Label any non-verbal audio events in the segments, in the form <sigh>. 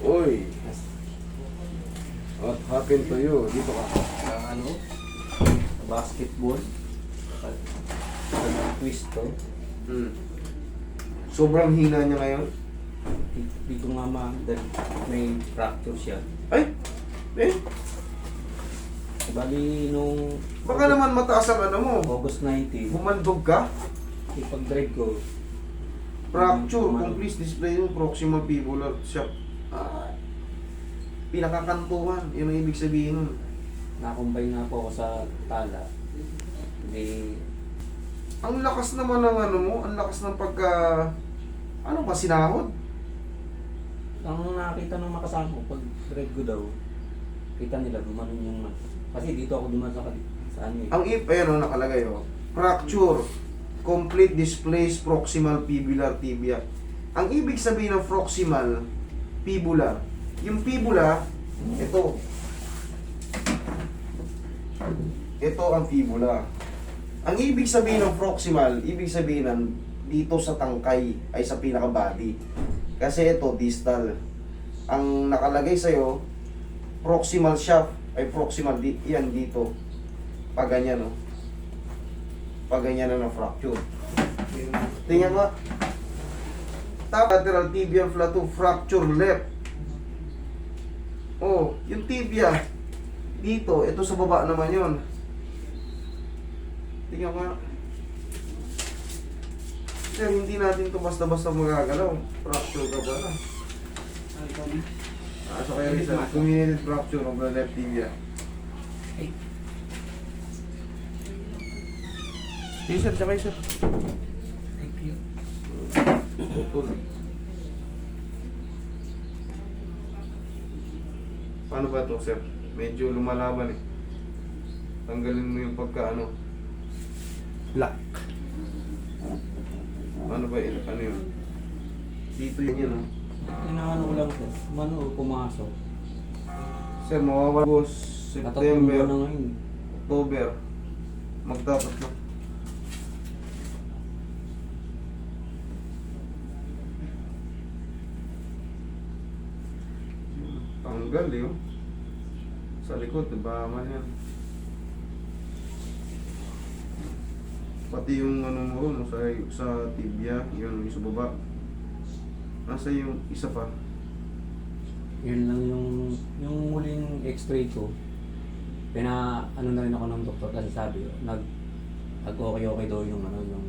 Uy. What happened to you? Dito ka. Sa ano? Basketball. Pag twist to. Hmm. Sobrang hina niya ngayon. Di- Dito nga ma, dahil may fracture siya. Ay! Eh, Bali nung baka naman mataas ang ano mo. August 19, Bumandog ka. ipag-drive ko. Fracture. Kung please display yung proximal fibular shock. Ah, pinakakantuhan. Yun ang ibig sabihin nun. Nakumbay nga po ako sa tala. Hindi, Ang lakas naman ng ano mo. Ang lakas ng pagka... Ano ba, sinahod? ang nakita ng makasama ko, pag drive ko daw, kita nila gumanon yung man. Kasi dito ako dumaan sa, kali- sa ano eh. Ang if, ayun o, nakalagay o. Fracture. Complete displaced proximal fibular tibia. Ang ibig sabihin ng proximal fibular, yung fibula, ito. Ito ang fibula. Ang ibig sabihin ng proximal, ibig sabihin ng dito sa tangkay ay sa pinaka-body. Kasi ito, distal. Ang nakalagay sa'yo, proximal shaft ay proximal di, yan dito. Pag ganyan, no? Pag ganyan na ng fracture. Tingnan mo. Top lateral tibial flato fracture left. Oh, yung tibia dito, ito sa baba naman yon. Tingnan mo. Sir, hindi natin to basta-basta magagalaw. Fracture ka ba na? Ah, so kaya Rizal, community fracture of the left tibia. Sige sir, tsaka sir. Thank you. Putol. Paano ba to sir? Medyo lumalaban eh. Tanggalin mo yung pagka ano. Black. Ano ba yun? Ano yun? Dito yun yun oh. Inaano ko lang sir, mano pumasok. Sir, mawawala na September, ngayon. October. Magtapat na. Tanggal eh oh. Sa likod, diba man yan. Pati yung ano mo ron, sa, sa tibia, yun, yung sa baba. Nasa yung isa pa. Yun lang yung, yung muling x-ray ko. Pina, ano na rin ako ng doktor kasi sabi, nag, nag okay okay daw yung ano, yung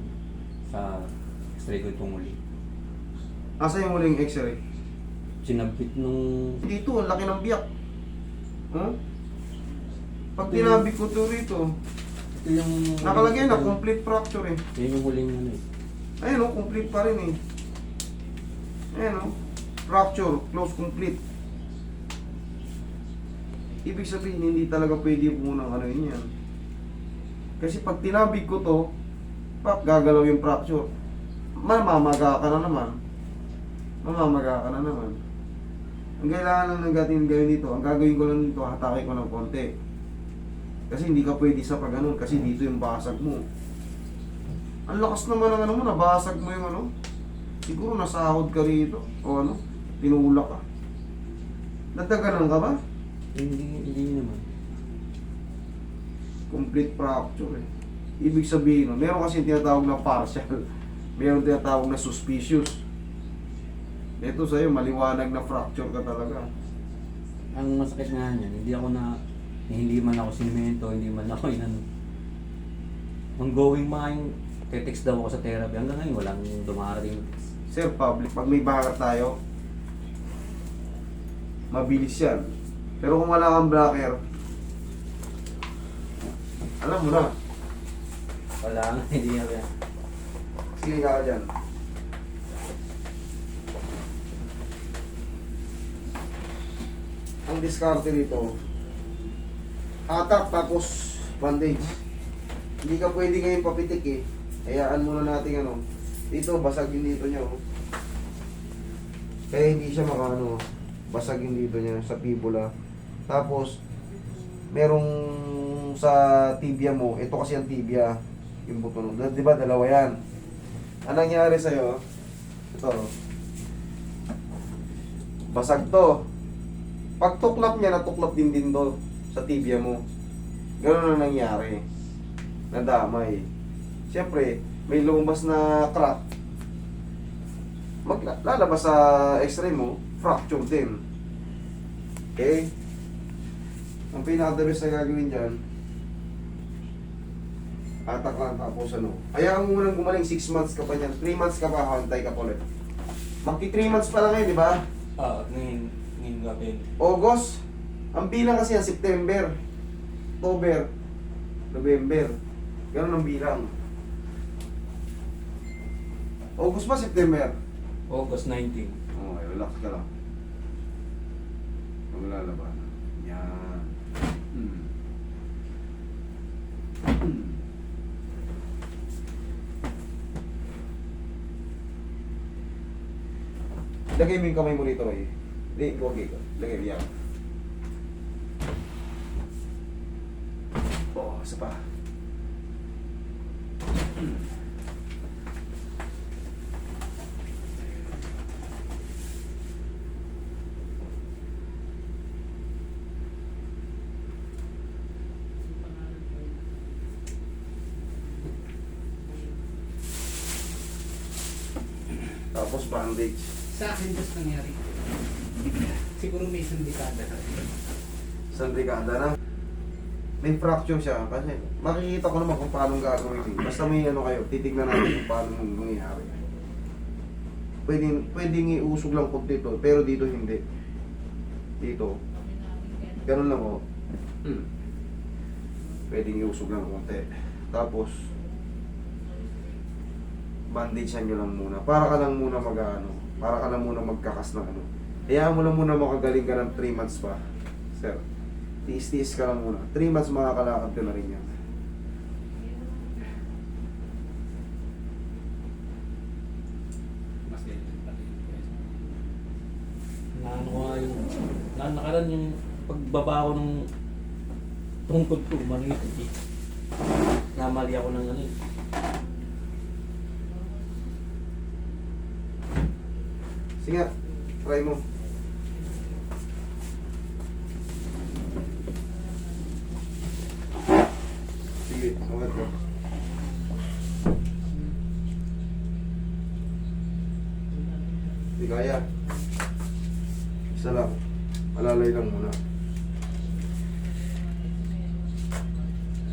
sa x-ray ko itong muli. Nasa yung huling x-ray? Sinabit nung, Dito, ang laki ng biyak. Huh? Pag Ito tinabik ko to rito, ito yung... nakalagay na complete fracture eh. Yun yung huling ano eh. Ayun oh, complete pa rin eh. Ayun oh, fracture, close complete. Ibig sabihin, hindi talaga pwede po ng ano yun yan. Kasi pag tinabig ko to, pap, gagalaw yung fracture. Mamamaga ka na naman. Mamamaga ka na naman. Ang kailangan lang ng gatin gawin dito, ang gagawin ko lang dito, hatakin ko ng konti. Kasi hindi ka pwede sa pag ganun, kasi dito yung basag mo. Ang lakas naman ng ano mo, nabasag mo yung ano. Siguro nasahod ka rito, o ano, tinulak ka. Nadaganan ka ba? Hindi, hindi naman. Complete fracture eh. Ibig sabihin, no, meron kasi tinatawag na partial. Meron tinatawag na suspicious. Ito sa'yo, maliwanag na fracture ka talaga. Ang masakit nga niyan, hindi ako na, hindi man ako sinimento, hindi man ako <laughs> inano. Ongoing mga yung text daw ako sa therapy. Hanggang ngayon, walang dumarating. Sir, public, pag may bakat tayo, mabilis yan. Pero kung wala kang blocker, alam mo na. Wala nga, <laughs> hindi na yan. Sige ka dyan. Ang diskarte nito, hatak tapos bandage. Hindi ka pwede ngayon papitik eh. Hayaan muna natin ano. Dito, basag yung dito niya. Oh. Kaya hindi siya makaano, basag yung dito niya sa fibula. Tapos, merong sa tibia mo, ito kasi ang tibia, yung buto nun. Di ba, dalawa yan. Anong nangyari sa'yo? Ito. Basag to. Pag tuklap niya, natuklap din din to sa tibia mo. Ganun na nangyari. Nadamay. Siyempre, may lumabas na crack. Maglalabas sa x-ray mo, fracture din. Okay? Ang pinaka-the best na gagawin dyan, atak lang tapos ano. Hayaan mo munang gumaling 6 months ka pa niyan. 3 months ka pa, hantay ka pa ulit. Magti 3 months pa lang ngayon, di ba? Ah, ngayon, ngayon gabi. August. Ang bilang kasi yan, September. October. November. Ganun ang bilang. August pa, September. August 19. Okay, relax ka lang. Huwag lalaban. Yan. Hmm. Hmm. Lagay mo yung kamay mo rito, Roy. Hindi, huwag ikaw. Lagay mo. Oh, isa pa. Tapos bandage. Sa akin, just nangyari. Siguro may isang dekada na. Isang dekada na. May fracture siya kasi makikita ko naman kung paano gagawin yun. Basta may ano kayo, titignan natin kung paano mangyayari. Pwedeng, pwedeng iusog lang konti to, pero dito hindi. Dito. Ganun lang oh. Hmm. Iusog lang konti. Tapos, bandage nyo lang muna. Para ka lang muna mag ano, para ka lang muna magkakas ng ano. Hayaan mo lang muna makagaling ka ng 3 months pa. Sir, tiis-tiis ka lang muna. 3 months makakalakad ka na rin yan. Naano ko nga yung, nanakaran yung pagbaba ko ng tungkod ko, maliit eh. Namali ako ng ano eh. Sige try mo. Sige, sumat ko. Hindi kaya. Isa lang. Malalay lang muna.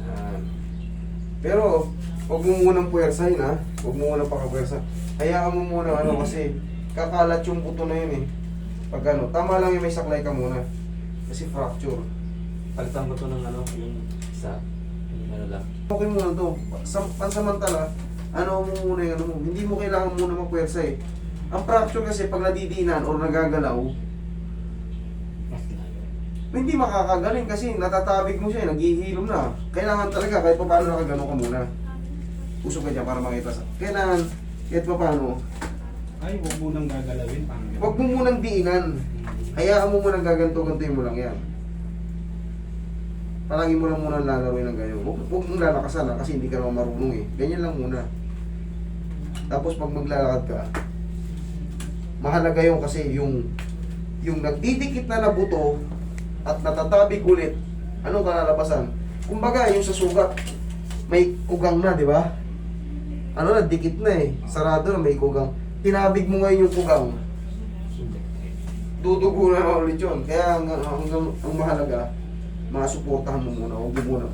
Yan. Pero, huwag mo munang puwersahin ha. Huwag mo munang pakapuwersa. Hayaan mo muna ano kasi kakalat yung buto na yun eh. Pag ano, tama lang yung may saklay ka muna. Kasi fracture. Palitan ko to ng ano, yung isa. Ano lang. Okay muna to. Sam pansamantala, ano mo muna yung ano mo. Hindi mo kailangan muna magpuwersa eh. Ang fracture kasi pag nadidinan or nagagalaw, Mas lalo. hindi makakagaling kasi natatabig mo siya, eh, naghihilom na. Kailangan talaga kahit pa paano nakagano ka muna. Usok ka dyan para makita sa... Kailangan kahit pa paano, Ay, huwag mo nang gagalawin. Parang huwag mo munang diinan. Hayaan mo munang gaganto-gantoin mo lang yan. Palagi mo lang muna lalaroin ng ganyan. Huwag, huwag mong lalakasan ha, kasi hindi ka naman marunong eh. Ganyan lang muna. Tapos pag maglalakad ka, mahalaga yung kasi yung yung nagdidikit na na buto at natatabig ulit, anong kalalabasan? Kumbaga, yung sa sugat, may kugang na, di ba? Ano na, dikit na eh. Sarado na, may kugang. Tinabig mo ngayon yung kugang, dudugo na ulit yun. Kaya ang, ang, ang, ang mahalaga, mga suportahan mo muna, huwag mo muna.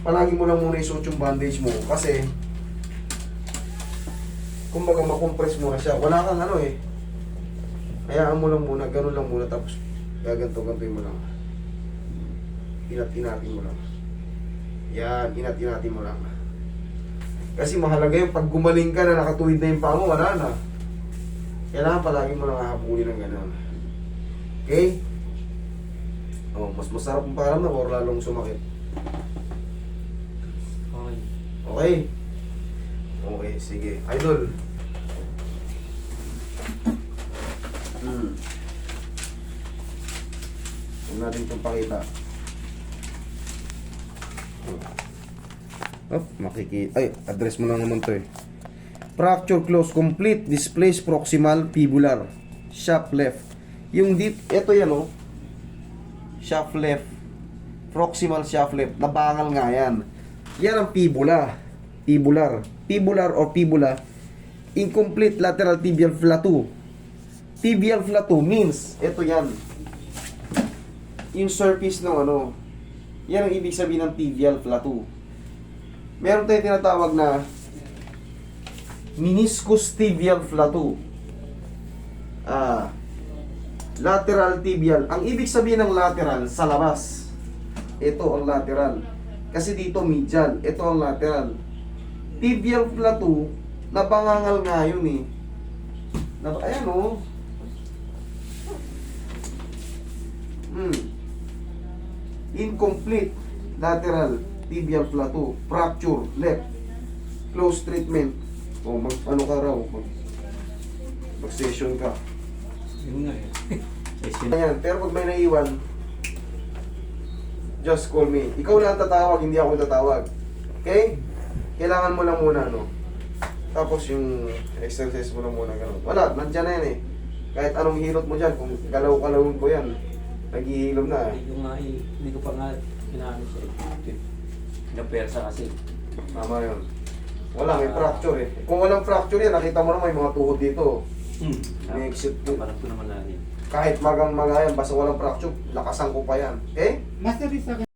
Palagi mo lang muna isuot yung bandage mo kasi kumbaga makompress mo na siya. Wala kang ano eh. Hayaan mo lang muna, ganun lang muna tapos gaganto-gantoin mo lang. Inat-inatin mo lang. Yan, inat-inatin mo lang. Kasi mahalaga yung pag gumaling ka na nakatuwid na yung paa mo, wala na. Kailangan palagi mo lang hahabulin ng gano'n. Okay? Oh, mas masarap ang pakiramdam or lalong sumakit. Okay. Okay? Okay, sige. Idol. Hmm. Huwag natin itong pakita. Oh, makiki... Ay, address mo lang naman to eh. Fracture close complete, displaced proximal fibular. shaft left. Yung dit, ito yan oh. Shaft left. Proximal shaft left. Nabangal nga yan. Yan ang fibula. Fibular. Fibular or fibula. Incomplete lateral tibial flato. Tibial flato means, ito yan. Yung surface ng ano, yan ang ibig sabihin ng tibial flato. Meron tayong tinatawag na meniscus tibial flato. Ah, lateral tibial. Ang ibig sabihin ng lateral sa labas. Ito ang lateral. Kasi dito medial, ito ang lateral. Tibial plateau, nabangangal nga yun eh. Nab ayan oh. Hmm. Incomplete lateral tibial plateau, fracture left, close treatment. O mag ano ka raw, mag, mag session ka. Yun nga eh. <laughs> Ayan, pero pag may naiwan, just call me. Ikaw lang tatawag, hindi ako tatawag. Okay? Kailangan mo lang muna, no? Tapos yung exercise mo lang muna, gano'n. Wala, nandyan na yan eh. Kahit anong hilot mo dyan, kung galaw-kalawin ko yan, naghihilom na. Hindi ko nga eh, hindi ko pa nga inaano siya eh. Pinapersa kasi. Tama yun. Wala, may fracture eh. Kung walang fracture yan, nakita mo na may mga tuhod dito. Hmm. May exit po. Parang ko naman lang yun. Kahit magang mga yan, basta walang fracture, lakasan ko pa yan. Okay? Master, sa